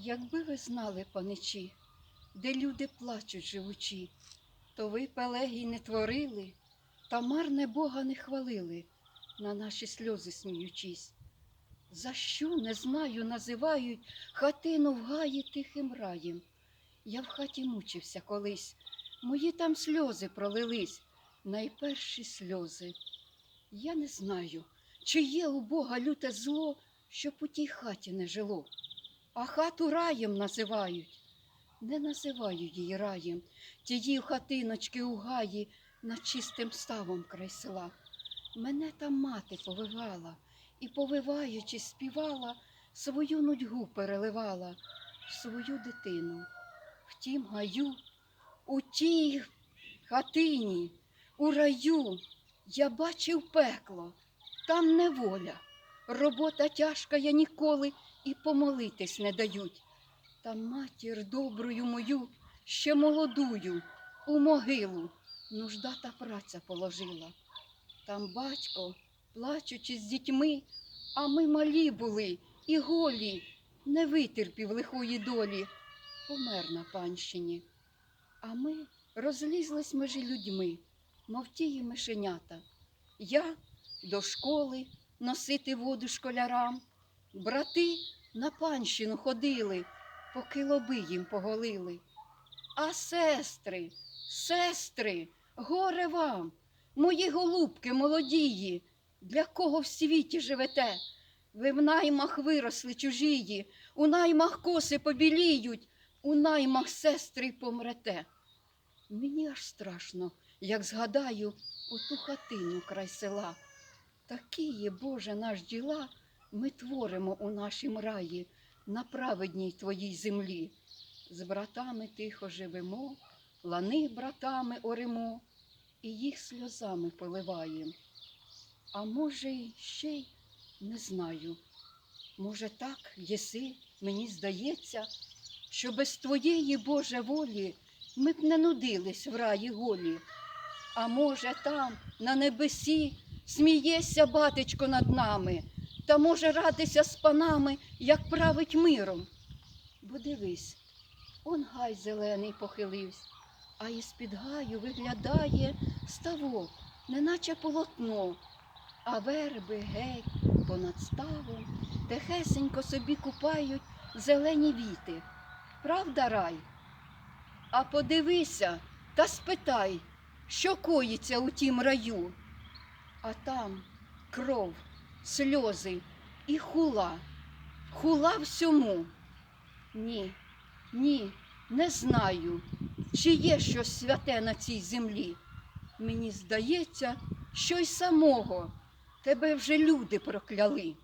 Якби ви знали, паничі, де люди плачуть живучі, то ви пелегій не творили, та марне Бога не хвалили, на наші сльози сміючись. За що, не знаю, називають хатину в гаї тихим раєм. Я в хаті мучився колись, мої там сльози пролились, найперші сльози. Я не знаю, чи є у Бога люте зло, щоб у тій хаті не жило. А хату раєм називають. Не називають її раєм, тії хатиночки у гаї над чистим ставом край села. Мене там мати повивала і, повиваючи, співала, свою нудьгу переливала в свою дитину. В тім гаю, у тій хатині, у раю я бачив пекло, там неволя. Робота тяжка я ніколи і помолитись не дають. Та матір добрую мою, ще молодую, у могилу нужда та праця положила. Там батько, плачучи з дітьми, а ми малі були і голі, не витерпів лихої долі, помер на панщині. А ми розлізлись межі людьми, мов тії мишенята. Я до школи носити воду школярам, брати на панщину ходили, поки лоби їм поголили. А сестри, сестри, горе вам, мої голубки молодії, для кого в світі живете? Ви в наймах виросли чужії, у наймах коси побіліють, у наймах сестри помрете. Мені аж страшно, як згадаю оту хатину край села. Такі Боже, наш діла ми творимо у нашім раї на праведній твоїй землі. З братами тихо живемо, лани братами оремо, і їх сльозами поливаєм. А може, й ще й не знаю. Може, так єси, мені здається, що без твоєї Боже волі ми б не нудились в раї голі. А може, там, на небесі, смієшся, батечко, над нами, та може радися з панами, як править миром. Бо дивись, он гай зелений похилився, а із-під гаю виглядає ставок, неначе полотно, а верби геть понад ставом тихесенько собі купають зелені віти. Правда, рай? А подивися та спитай, що коїться у тім раю. А там кров, сльози і хула, хула всьому. Ні, ні, не знаю, чи є щось святе на цій землі. Мені здається, що й самого тебе вже люди прокляли.